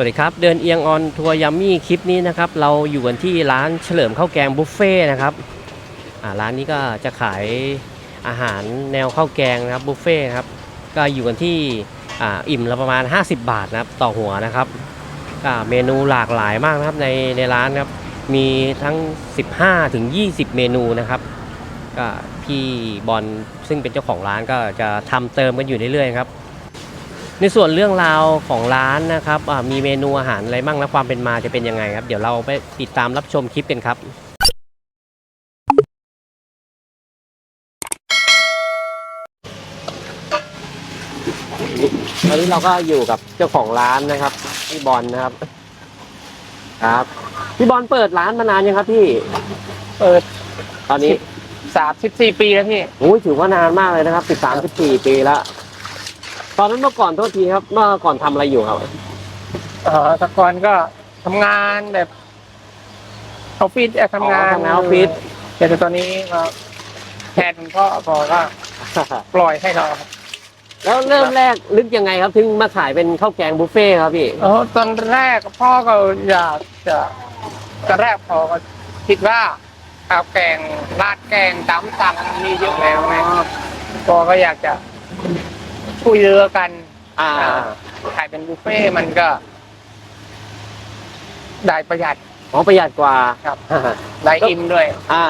วัสดีครับ เดินเอียงออนทัวร์ยัมมี่คลิปนี้นะครับ เราอยู่กันที่ร้านเฉลิมข้าวแกงบุฟเฟ่ต์นะครับร้านนี้ก็จะขายอาหารแนวข้าวแกงนะครับบุฟเฟ่ต์ครับก็อยู่กันที่อ,อิ่มละประมาณ 50 บาทนะครับต่อหัวนะครับเมนูหลากหลายมากนะครับในในร้านครับมีทั้ง 15ถึง20 เมนูนะครับก็พี่บอลซึ่งเป็นเจ้าของร้านก็จะทำเติมกันอยู่เรื่อยๆครับ ในส่วนเรื่องราวของร้านนะครับอ่ามีเมนูอาหารอะไรบ้างและความเป็นมาจะเป็นยังไงครับ เดี๋ยวเราไปติดตามรับชมคลิปกันครับตอนนี้เราก็อยู่กับเจ้าของร้านนะครับพี่บอลนะครับ ครับพี่บอลเปิดร้านมานานยังครับพี่ เปิด ตอนนี้สามสิบสี่ปีแล้วพี่โอ้ยถือว่านานมากเลยนะครับสิบสามสิบสี่ปีแล้ว ตอนนั้นเมื่อก่อนโทษทีครับ เมื่อก่อนทำอะไรอยู่ครับ เอ่อแตะกอนก็ทำงานแบบออฟฟิศอะทำงานอ๋อทำงานออฟฟิศ แต่ตอนนี้ก็แทนคุณพ่อบอกว่าปล่อยให้เราครับแล้วเริ่มแรกลึกยังไงครับ ถึงมาขายเป็นข้าวแกงบุฟเฟ่ต์ครับพี่ เออตอนแรกพ่อก็อยากจะตอนแรกพ่อก็คิดว่าเอาแกงราดแกงตำสั่งมีเยอะแล้วไงพ่อก็อยากจะ ช่วยเหลือกัน อ่า ขายเป็นบุฟเฟ่ต์มันก็ ได้ประหยัดอ๋อประหยัดกว่าครับ ได้อิ่มด้วย อ่า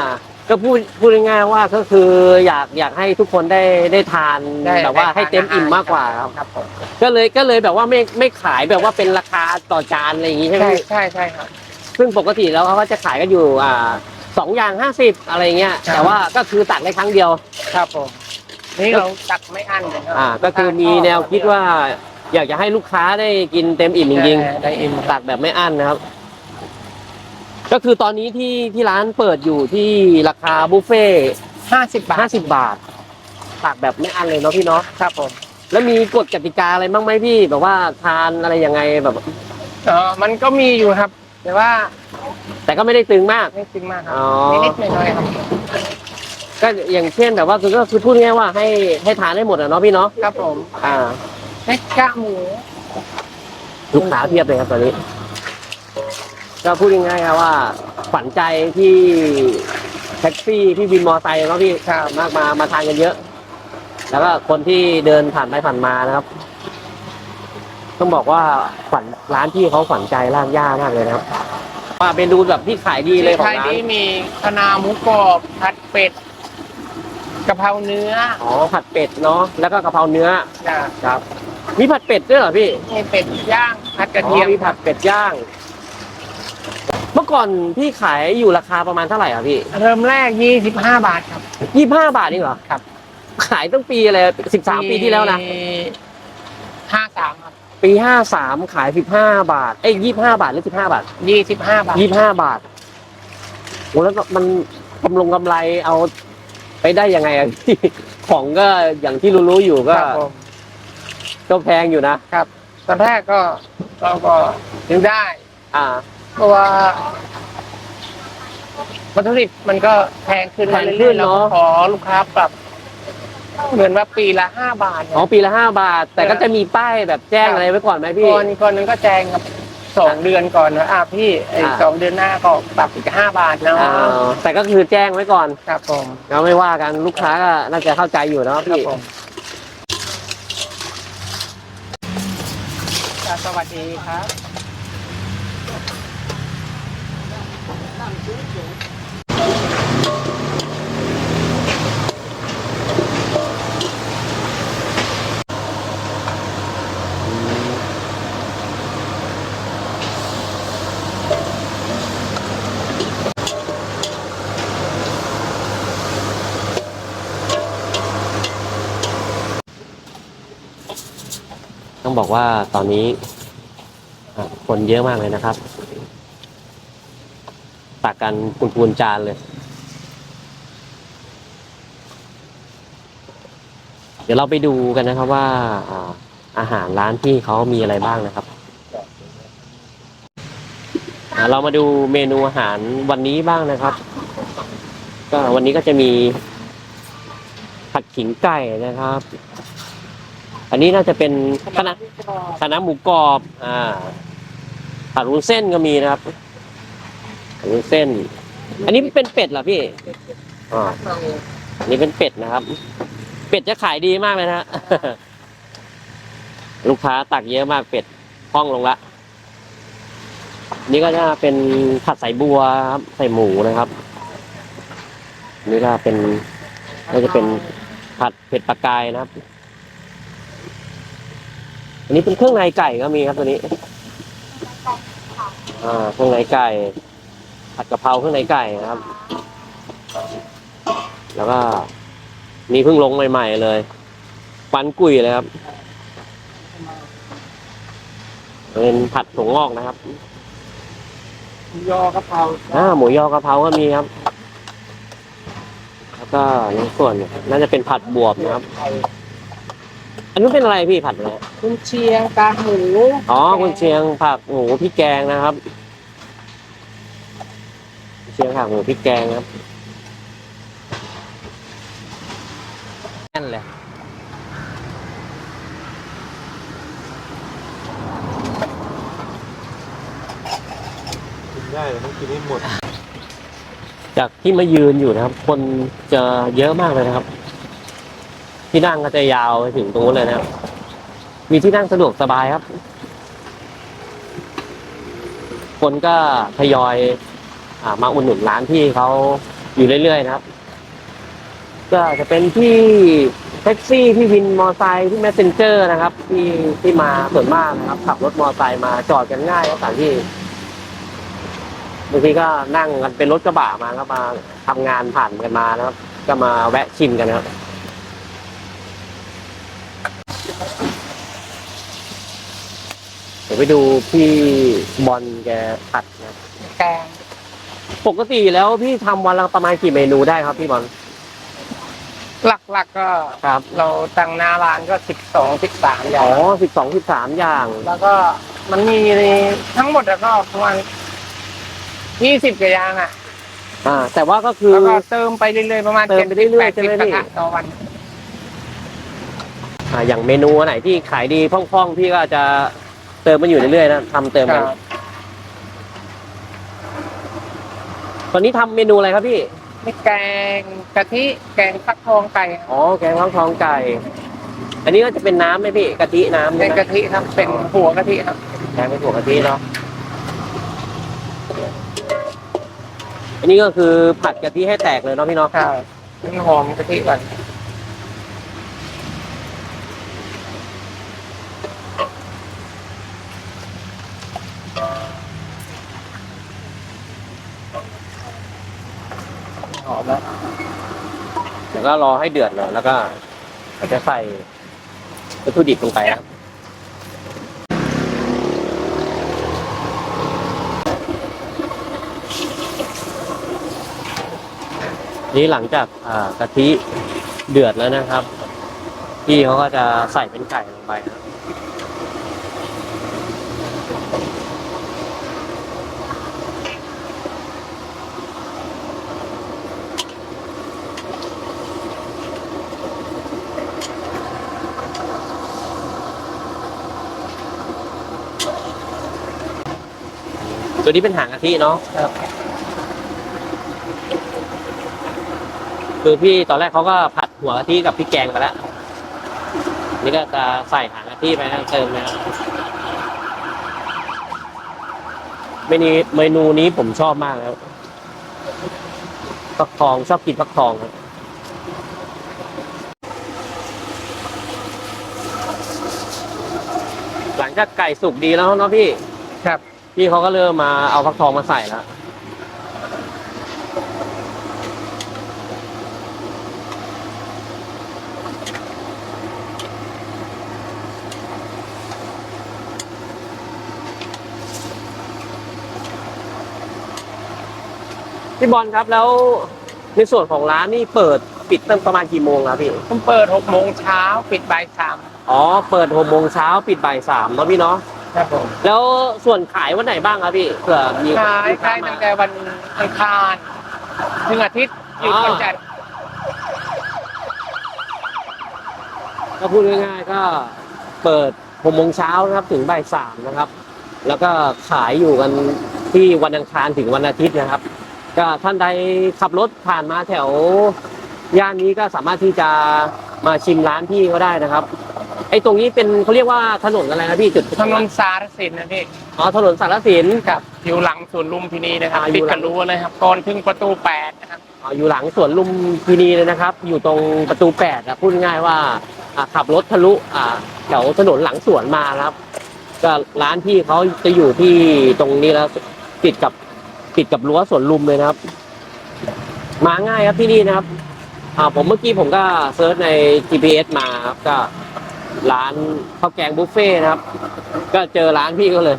ก็พูดพูดง่ายๆว่าก็คืออยากอยากให้ทุกคนได้ได้ทานได้แบบว่าได้ทานให้เต็มอิ่มมากกว่าครับ ครับผมก็เลยก็เลยแบบว่าไม่ไม่ขายแบบว่าเป็นราคาต่อจานอะไรอย่างงี้ใช่ไหมใช่พี่ใช่ใช่ครับ ซึ่งปกติแล้วเขาก็จะขายกันอยู่อ่าสองอย่างห้าสิบอะไรเงี้ยครับแต่ว่าก็คือตักได้ครั้งเดียว ครับผม นี่เราตักไม่อั้นเลยครับอ่า ก็คือมีแนวคิดว่า อยากจะให้ลูกค้าได้กินเต็มอิ่มจริงได้ได้อิ่มๆตักแบบไม่อั้นนะครับ ก็คือตอนนี้ที่ที่ร้านเปิดอยู่ที่ราคาบุฟเฟ่ห้าสิบบาห้าทสิบบาท ตักแบบไม่อั้นเลยเนาะพี่เนาะครับผมแล้วมีกฎกติกาอะไรบ้างไหมพี่ แบบว่าทานอะไรยังไงแบบเออมันก็มีอยู่ครับ แต่ว่า แต่ก็ไม่ได้ตึงมากไม่จริงมากครัอ๋อนิดๆหน่อยๆครับ ก็อย่างเช่นแบบว่าคือก็คือพูดง่ายๆว่าให้ให้ทานได้หมดอะเนาะพี่เนาะครับผมอ่า เม็ดกะหมู ลูกค้าเพียบเลยครับตอนนี้ ก็พูดง่ายๆครับว่าฝันใจที่แท็กซี่ที่วินมอไซค์เนาะพี่ครับ มากมามาทานกันเยอะ แล้วก็คนที่เดินผ่านไปผ่านมานะครับ ต้องบอกว่าฝันร้านที่เขาฝันใจร้านย่ามากเลยนะครับว่าเป็นดูแบบที่ขายดีเลยของไทยร้านนี้มีคะนาหมูกรอบผัดเป็ด กะเพราเนื้ออ๋อผัดเป็ดเนาะแล้วก็กะเพราเนื้อจ้ะครับมีผัดเป็ดด้วยเหรอพี่มีเป็ดย่างผัดกระเทียมอ๋อมีผัดเป็ดย่าง เมื่อก่อนพี่ขายอยู่ราคาประมาณเท่าไหร่อะพี่เริ่มแรกยี่สิบห้าบาทครับ ยี่ห้าบาทนี่เหรอครับ ขายตั้งปีอะไรสิบสามปีที่แล้วนะห้าสามครับปีห้าสามขายสิบห้าบาทเอ้ยยี่ห้าบาทหรือสิบห้าบาทยี่สิบห้าบาทยี่ห้าบาทโอ้แล้วก็มันกำลงกำไรเอา ไปได้ยังไงอะพี่ ของก็อย่างที่รู้ๆอยู่คก็รับผมก็แพงอยู่นะ ครับ ตอนแรกก็เราก็ถึงได้ อ่า เพราะว่าวัตถุดิบมันก็แพงขึ้นแพงขึ้เรื่อนยๆเนเราอะ ก็ขอลูกค้าปรับ เหมือนว่าปีละห้าบาทอ๋อปีละห้าบาท แต่ก็จะมีป้ายแบบแจ้งอะไรไว้ก่อนไหมพี่ ก่อนก่อนนึงก็แจ้งครับ สองเดือนก่อนว่าอะพี่ไอ้อ่า สองเดือนหน้าก็ปรับอีกห้าบาทนะอ่าแต่ก็คือแจ้งไว้ก่อนครับผมเราไม่ว่ากันลูกค้าก็น่าจะเข้าใจอยู่เนาะครับพี่ผมอ่าสวัสดีครับ บอกว่าตอนนี้คนเยอะมากเลยนะครับ ตักกันปูนๆจานเลย เดี๋ยวเราไปดูกันนะครับว่าอาหารร้านที่เขามีอะไรบ้างนะครับ เรามาดูเมนูอาหารวันนี้บ้างนะครับ ก็วันนี้ก็จะมีผัดขิงไก่นะครับ อันนี้น่าจะเป็นคณะคณะหมูกรอบ อ่าผัดวุ้นเส้นก็มีนะครับผัดวุ้นเส้น อันนี้เป็นเป็ดเหรอพี่อ๋ออันนี้เป็นเป็ดนะครับ เป็ดจะขายดีมากเลยนะฮะลูกค้าตักเยอะมากเป็ดห้องลงละนี่ก็จะเป็นผัดใส่บัวครับใส่หมูนะครับนี่ก็เป็นก็จะเป็นผัดเผ็ดปลากายนะครับ อันนี้เป็นเครื่องในไก่ก็มีครับตัวนี้อ่าเครื่องในไก่ ผัดกะเพราเครื่องในไก่นะครับ แล้วก็นี่เพิ่งลงใหม่ ๆ เลย ปันกุยเลยครับเป็นผัดถั่วงอกนะครับยอกะเพราอ่าหมูยอกะเพราก็มีครับ แล้วก็ในส่วนน่าจะเป็นผัดบวบนะครับอั นนี้นเป็นอะไรพี่ผัดอะไรคุณเชียงกากหมูอ๋อคุณเชียงผักหมูพริกแกงนะครับคุณเชียงผักหมูพริกแกงครับนั่นแหละกินได้แต่ต้องกินให้หมด จากที่มายืนอยู่นะครับ คนจะเยอะมากเลยนะครับ ที่นั่งก็จะยาวไปถึงตรงนู้นเลยนะครับ มีที่นั่งสะดวกสบายครับ คนก็ทยอยอามาอุดหนุนร้านที่เขาอยู่เรื่อยๆนะครับ ก็จะเป็นที่แท็กซี่ที่วินมอไซค์ที่แมสเซนเจอร์นะครับ ที่ที่มาส่วนมากนะครับ ขับรถมอไซค์มาจอดกันง่ายครับสถานที่บางทีก็นั่งกันเป็นรถกระบะมาก็มาทำงานผ่านกันมานะครับ ก็มาแวะชิมกันนะครับ เดี๋ยว ไปดูพี่บอลแกผัดนะครับแกงปกติแล้วพี่ทำวันละประมาณกี่เมนูได้ครับพี่บอลหลักๆก็ครับเราตั้งหน้าร้านก็สิบสองสิบสามอย่าอ๋ง อสิบสองสิบสามอย่างแล้วก็มันมีทั้งหมดแล้วก็ประมาณยี่สิบกว่าอย่างอะ อ่าแต่ว่าก็คือ แล้วก็เติมไปเรื่อยๆประมาณเติมไปเรื่อยๆแปดใช่สิบไหมกระพี่ทะต่อวัน อ่าอย่างเมนูอันไหนที่ขายดีพ่องๆพี่ก็จะเติมมันอยู่เรื่อยๆนะทำเติมคมันรับ ตอนนี้ทำเมนูอะไรครับพี่ มีแกงกะทิแกงฟักทองไก่อ๋อ แกงฟักทองไก่ อันนี้ก็จะเป็นน้ำไหมพี่กะทิน้ำเป็ใช่นไหมกะทิครับ เป็นหัวกะทิครับ แกงเป็นถั่วกะทิเนาะ อันนี้ก็คือผัดกะทิให้แตกเลยเนาะพี่เนาะ ครับเป็นหอมกะทิก่อน ก็รอให้เดือดเลยแล้วก็เราจะใส่วัตถุดิบลงไปครับนี่หลังจากกะทิเดือดแล้วนะครับ พี่เขาก็จะใส่เป็นไก่ลงไปครับ ตัวนี้เป็นหางกะทิเนาะครับคือพี่ตอนแรกเขาก็ผัดหัวกะทิกับพริกแกงไปแล้ว นี่ก็จะใส่หางกะทิไปนะเติมนะครับเมนูเมนูนี้ผมชอบมากครับฟักทองชอบกินฟักทองครับหลังจากไก่สุกดีแล้วเนาะพี่ ครับ พี่เขาก็เริ่มมาเอาฟักทองมาใส่แล้วพี่บอลครับแล้วในส่วนของร้านนี่เปิดปิดตั้งประมาณกี่โมงครับพี่ ผมเปิดหกโมงเช้าปิดบ่ายสามอ๋อ เปิดหกโมงเช้าปิดบ่ายสามเนาะพี่เนาะ ครับผมแล้วส่วนขายวันไหนบ้างครับพี่เผื่อมีขายลูกค้ขายตั้งแต่วันอังคารถึงอาทิตย์หยุดวันจันทร์ก็พูดง่ายๆก็เปิดหกโมงเช้านะครับถึงบ่ายสามนะครับ แล้วก็ขายอยู่กันที่วันอังคารถึงวันอาทิตย์นะครับ ก็ท่านใดขับรถผ่านมาแถวย่านนี้ก็สามารถที่จะมาชิมร้านพี่เขาได้นะครับ ไอ้ตรงนี้เป็นเขาเรียกว่าถนนอะไรนะพี่จุดถนนสารสินนะพี่อ๋อถนนสารสินครับอยู่หลังสวนลุมพินีนะครับอ่าอยู่ติดหลักังนรั้วเลยครับก่อนถึงประตูแปดนะครับอ๋ออยู่หลังสวนลุมพินีเลยนะครับ อยู่ตรงประตูแปดอะพูดง่ายๆว่าอ่าขับรถทะลุอ่าแถวถนนหลังสวนมานะครับ ก็ร้านพี่เขาจะอยู่ที่ตรงนี้แล้วติดกับติดกับรั้วสวนลุมเลยนะครับ มาง่ายครับที่นี่นะครับอ่าผมเมื่อกี้ผมก็เซิร์ชใน GPS มาครับก็ ร้านข้าวแกงบุฟเฟ่นะครับ ก็เจอร้านพี่ก็เลย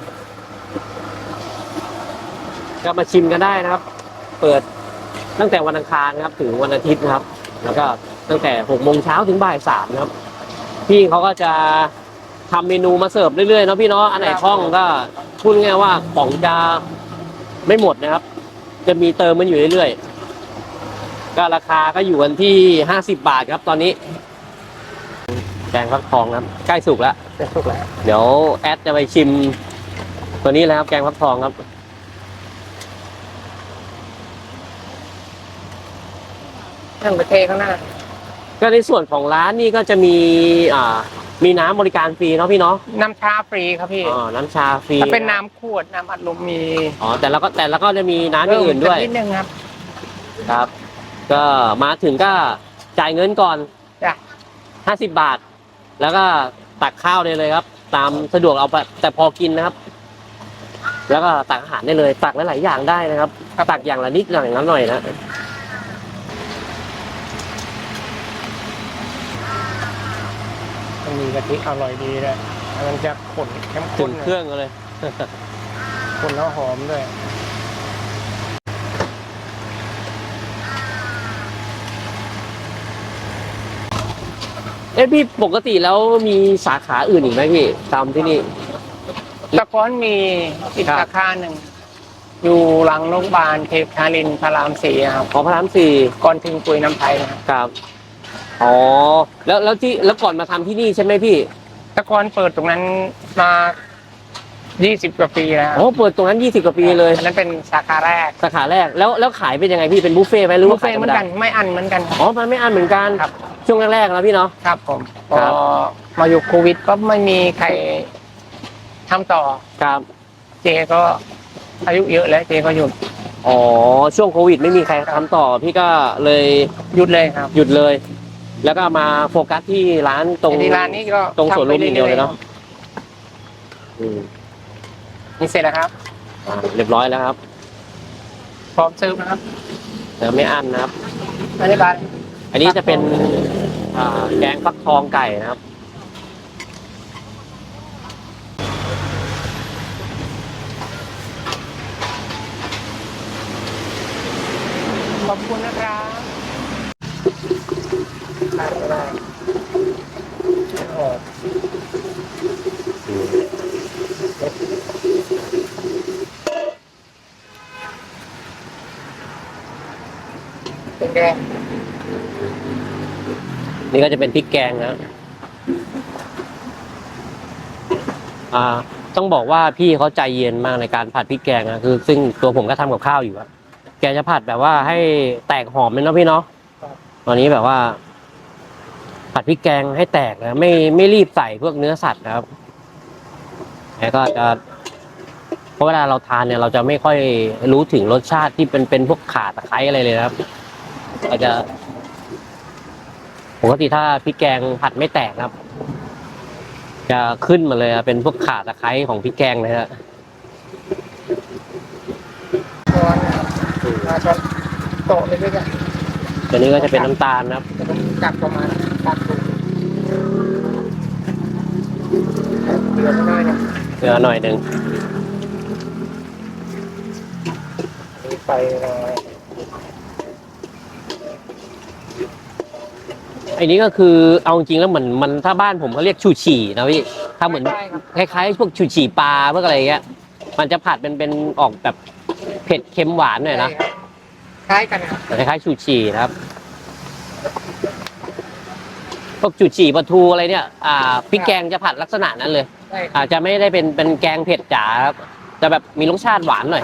ก็มาชิมกันได้นะครับ เปิดตั้งแต่วันอังคารนะครับ ถึงวันอาทิตย์นะครับ แล้วก็ตั้งแต่หกโมงเช้าถึงบ่ายสามนะครับ พี่เขาก็จะทำเมนูมาเสิร์ฟเรื่อยๆเนาะพี่เนาะอันไหนคล่องก็พูดง่ายว่าของจะไม่หมดนะครับ จะมีเติมมันอยู่เรื่อยๆก็ราคาก็อยู่กันที่ห้าสิบบาทครับตอนนี้ แกงฟักทองครับใกล้สุกแล้วจะสุกแล้วเดี๋ยวแอดจะไปชิม ตัวนี้แล้วครับ แกงฟักทองครับ นั่งไปเทข้างหน้า ก็ในส่วนของร้านนี่ก็จะมีอ่ามีน้ำบริการฟรีเนาะพี่เนาะน้ำชาฟรีครับพี่อ๋อน้ำชาฟรีถ้าเป็นน้ำขวดน้ำอัดลมมีอ๋อแต่แล้วก็แต่แล้วก็จะมีน้ำอย่างอื่นด้วยเพิ่มสักนิดนึงครับ ครับ ก็มาถึงก็จ่ายเงินก่อนจ้ะ ห้าสิบบาท แล้วก็ตักข้าวได้เลยครับ ตามสะดวกเอาไปแต่พอกินนะครับ แล้วก็ตักอาหารได้เลย ตักหลายๆอย่างได้นะครับตักอย่างละนิดอย่างละหน่อยนะมันมีกะทิอร่อยดีเลยมันจะขนเข้มถึข้นงเครื่องเลยขนแล้วหอมด้วย เอ้พี่ปกติแล้วมีสาขาอื่นอีกไหมพี่ตามที่นี่ ตะก้อนมีอีกครับ สาขาหนึ่ง อยู่หลังโรงพยาบาลเทพชาลินพระรามสี่ครับ ของพระรามสี่ก่อนถึงปุยน้ำไทยนะครับครับอ๋อแล้วแล้วที่แล้วก่อนมาทำที่นี่ใช่ไหมพี่ตะก้อนเปิดตรงนั้นมา 20 กว่าปีแล้วอ๋อเปิดตรงนั้นยี่สิบกว่าปีเลยอันนั้นเป็นสาขาแรกสาขาแรกแล้วแล้วขายเป็นยังไงพี่เป็นบุฟเฟ่ต์ไหมหรือบุว่าฟเฟ่ขายต์เหมือนกัน ไม่อันเหมือนกันอ๋อมันไม่อันเหมือนกันครับ ช่วงแรกๆแล้วพี่เนาะ ครับผมพครัอบมาอยู่โควิดก็ไม่มีใครทำต่อ ครับเจก็อายุเยอะแล้วเจก็หยุดอ๋อช่วงโควิด ไม่มีใครทำต่อพี่ก็เลยหยุดเลยครับหยุดเลย แล้วก็มาโฟกัสที่ร้านตรง ที่ร้านนี้ก็ตรงสวนลุมทำไปอย่างเดียวเลยเนาะอืมนี่เสร็จแล้วครับ อ่าเรียบร้อยแล้วครับพร้อมเสิร์ฟนะครับ แต่ไม่อั้นนะครับอันนี้บาท อันนี้จะเป็นอ่าแกงฟักทองไก่นะครับ ขอบคุณนะครับได้ได้โอ้เป็นไง นี่ก็จะเป็นพริกแกงนะอ่า ต้องบอกว่าพี่เขาใจเย็นมากในการผัดพริกแกงนะคือ ซึ่งตัวผมก็ทำกับข้าวอยู่อะแกจะผัดแบบว่าให้แตกหอมเลยเนาะพี่เนาะตอนนี้แบบว่า ผัดพริกแกงให้แตกนะไม่ไม่รีบใส่พวกเนื้อสัตว์นะครับแล้วก็จะเพราะเวลาเราทานเนี่ยเราจะไม่ค่อยรู้ถึงรสชาติที่เป็นเป็นพวกข่าตะไคร้อะไรเลยนะครับเราจะ ปกติถ้าพริกแกงผัดไม่แตกครับ จะขึ้นมาเลยอะเป็นพวกข่าตะไคร้ของพริกแกงเลยฮะช้อนนะครับมาช้อนโต๊ะเลยด้วยกันตัวนี้ก็จะเป็นน้ำตาลนะครับเดี๋ยวผมจับประมาณตัดดูเดือดไม่ได้นะเกลือหน่อยหนึ่งมีไฟหน่อย อ้นี้ก็คือเอาจริงแล้วเหมือนมันถ้าบ้านผมเขาเรียกชูฉี่นะพี่ถ้าเหมือนใช่ครับ คล้ายๆพวกชูฉี่ปลาพวกอะไรเงี้ย มันจะผัดเป็นเป็นออกแบบเผ็ดเค็มหวานหน่อยนะใช่ครับคล้ายกันครับคล้ายๆชูฉี่นะครับพวกจุดจี่ปลาทูอะไรเนี่ยอ่าพริกแกงจะผัดลักษณะนั้นเลย ใช่ครับอาจจะไม่ได้เป็นเป็นแกงเผ็ดจ๋าครับจะแบบมีรสชาติหวานหน่อย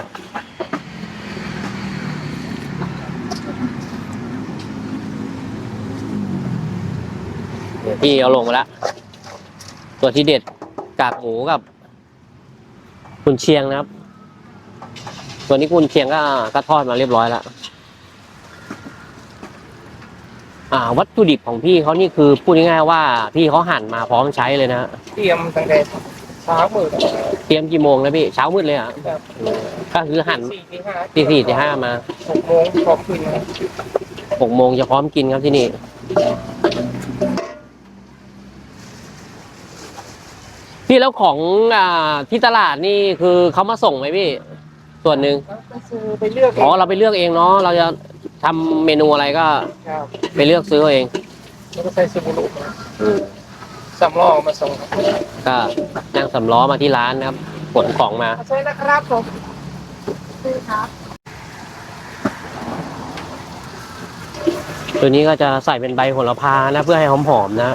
เดี๋ยว พี่เอาลงมาแล้วตัวที่เด็ดกากหมูกับกุนเชียงนะครับ ตัวนี้กุนเชียงก็ก็ทอดมาเรียบร้อยแล้วอ่า วัตถุดิบของพี่เขานี่คือพูดง่ายๆว่าพี่เขาหั่นมาพร้อมใช้เลยนะฮะเตรียมตั้งแต่เช้ามืดเตรียมกี่โมงนะพี่เช้ามืดเลยเหรอะครับก็คือหั่นสี่ที่ห้าตีสี่ตีห้ามาหกโมงพร้อมขึ้นนะหกโมงจะพร้อมกินครับที่นี่ พี่แล้วของอ่าที่ตลาดนี่คือเขามาส่งไหมพี่ ส่วนหนึ่งแล้วก็ซื้อไปเลือกเออ๋องเราไปเลือกเองเนาะเราจะทำเมนูอะไรก็ครับไปเลือกซื้อเอาเองแล้วก็ใส่ซูบุรุมาสำรองมาส่งครับก็นั่งสำล้อมาที่ร้านนะครับขนของมา ใช่นะครับผมซื้อครับตัวนี้ก็จะใส่เป็นใบโหระพานะ เพื่อให้หอมๆนะ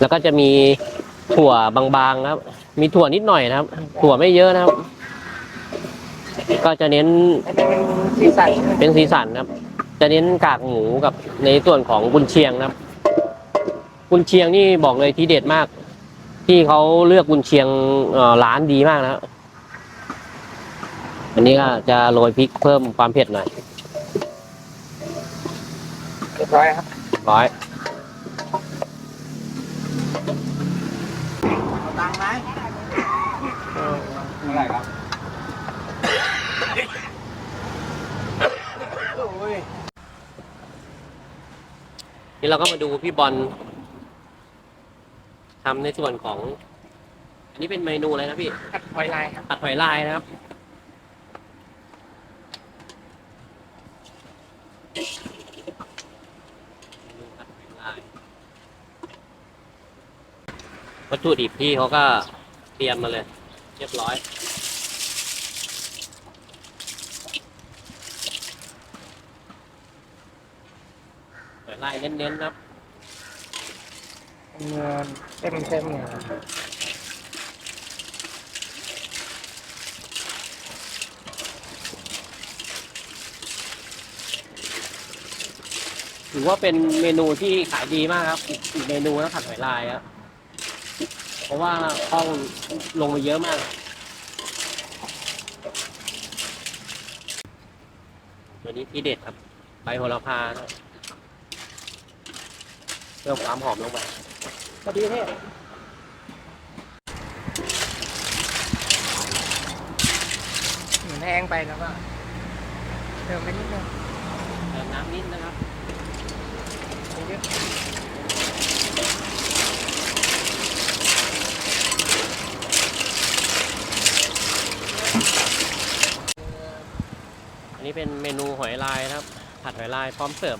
แล้วก็จะมีถั่วบางๆนะครับ มีถั่วนิดหน่อยนะครับ ถั่วไม่เยอะนะครับ ก็จะเน้นอันนี้เป็นสีสันเป็นสีสันนะครับ จะเน้นกากหมูกับในส่วนของกุนเชียงนะครับ กุนเชียงนี่บอกเลยทีเด็ดมาก ที่เขาเลือกกุนเชียงเอ่อร้านดีมากนะครับอันนี้ก็จะโรยพริกเพิ่มความเผ็ดหน่อยเรียบร้อยครับร้อย ตังไหม เท่า ไหร่ครับ นี่เราก็มาดูพี่บอลทำในส่วนของ อันนี้เป็นเมนูอะไรนะพี่ผัดหอยลายครับผัดหอยลายนะครับ วัตถุดิบพี่เขาก็เตรียมมาเลย เรียบร้อย ลายเน้นๆนะครับเงินเต็มเต็มๆเนี่ยถือว่าเป็นเมนูที่ขายดีมากครับอีกเมนูนะผัดหอยลายครับเพราะว่าห้องลงมาเยอะมาก ตัวนี้ที่เด็ดครับ ใบโหระพานะ พิ่มความหอมลงไปพอดีเท่เหมือนแห้งไปแล้วก็เติมไปนิดนึงเติมน้ำนิดนะครับไม่เยอะอันนี้เป็นเมนูหอยลายนะครับ ผัดหอยลายพร้อมเสิร์ฟ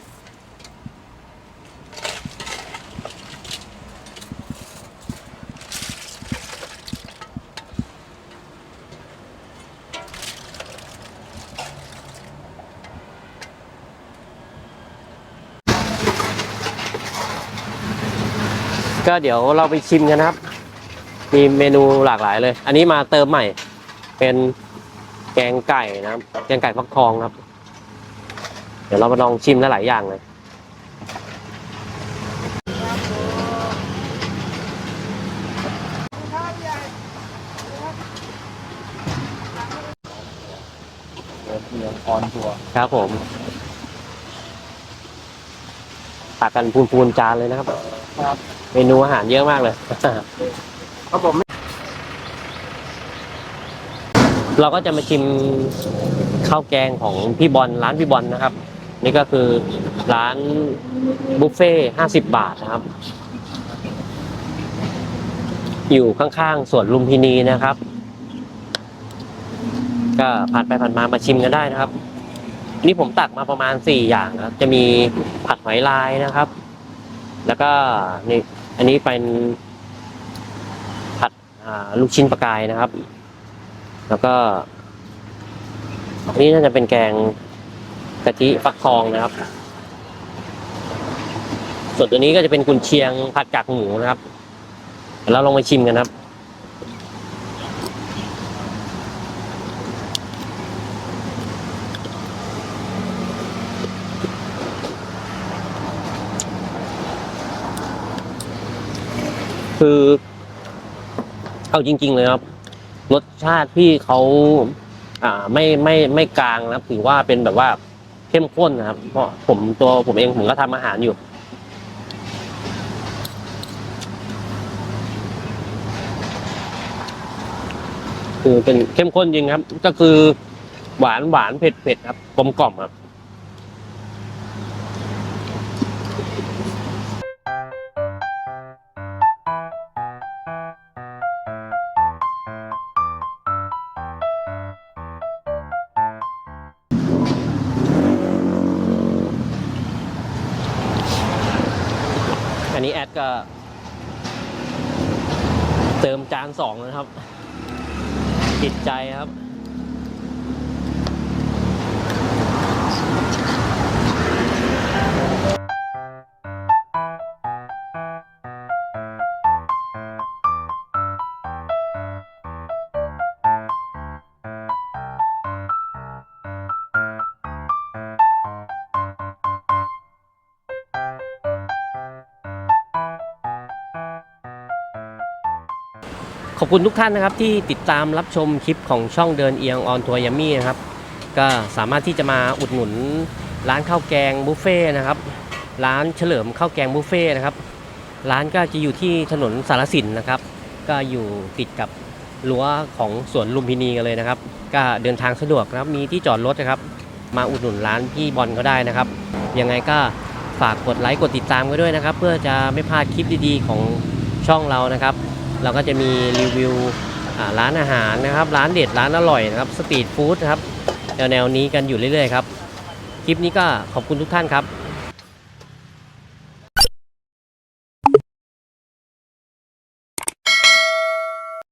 ก็เดี๋ยวเราไปชิมกันนะครับ มีเมนูหลากหลายเลย อันนี้มาเติมใหม่ เป็นแกงไก่นะครับ แกงไก่ฟักทองครับ เดี๋ยวเรามาลองชิมได้หลายอย่างเลยเนื้อออนตัว ครับผม ตักกันพูนๆจานเลยนะครับ ครับเมนูอาหารเยอะมากเลย ครับผมเราก็จะมาชิมข้าวแกงของพี่บอลร้านพี่บอลนะครับ นี่ก็คือร้านบุฟเฟ่ห้าสิบบาทนะครับ อยู่ข้างๆสวนลุมพินีนะครับ ก็ผ่านไปผ่านมามาชิมกันได้นะครับ นี่ผมตักมาประมาณสี่อย่างนะครับ จะมีผัดหอยลายนะครับ แล้วก็นี่อันนี้เป็นผัดลูกชิ้นปลากายนะครับ แล้วก็อันนี้น่าจะเป็นแกงกะทิฟักทองนะครับ ส่วนตัวนี้ก็จะเป็นกุนเชียงผัดกากหมูนะครับเดี๋ยวเราลองมาชิมกันครับ คือ เอาจริง ๆ เลยครับ รสชาติพี่เขาอ่าไม่ไม่ไม่กลางนะครับ ถือว่าเป็นแบบว่าเข้มข้นนะครับ เพราะผมตัวผมเองผมก็ทำอาหารอยู่ คือเป็นเข้มข้นจริงครับ ก็คือหวานหวานเผ็ดเผ็ดครับกลมกล่อมครับ อันนี้แอดก็ เติมจานสองนะครับติดใจครับ ขอบคุณทุกท่านนะครับที่ติดตามรับชมคลิปของช่องเดินเอียงออนทัวร์ยามี่นะครับ ก็สามารถที่จะมาอุดหนุนร้านข้าวแกงบุฟเฟ่ต์นะครับ ร้านเฉลิมข้าวแกงบุฟเฟ่ต์นะครับ ร้านก็จะอยู่ที่ถนนสารสินนะครับ ก็อยู่ติดกับรั้วของสวนลุมพินีกันเลยนะครับ ก็เดินทางสะดวกนะครับมีที่จอดรถนะครับ มาอุดหนุนร้านพี่บอลก็ได้นะครับ ยังไงก็ฝากกดไลค์กดติดตามกันด้วยนะครับ เพื่อจะไม่พลาดคลิปดีๆของช่องเรานะครับ เราก็จะมีรีวิวร้านอาหารนะครับ ร้านเด็ดร้านอร่อยนะครับสตรีทฟู้ดนะครับแนวๆนี้กันอยู่เรื่อยๆครับ คลิปนี้ก็ขอบคุณทุกท่านครับ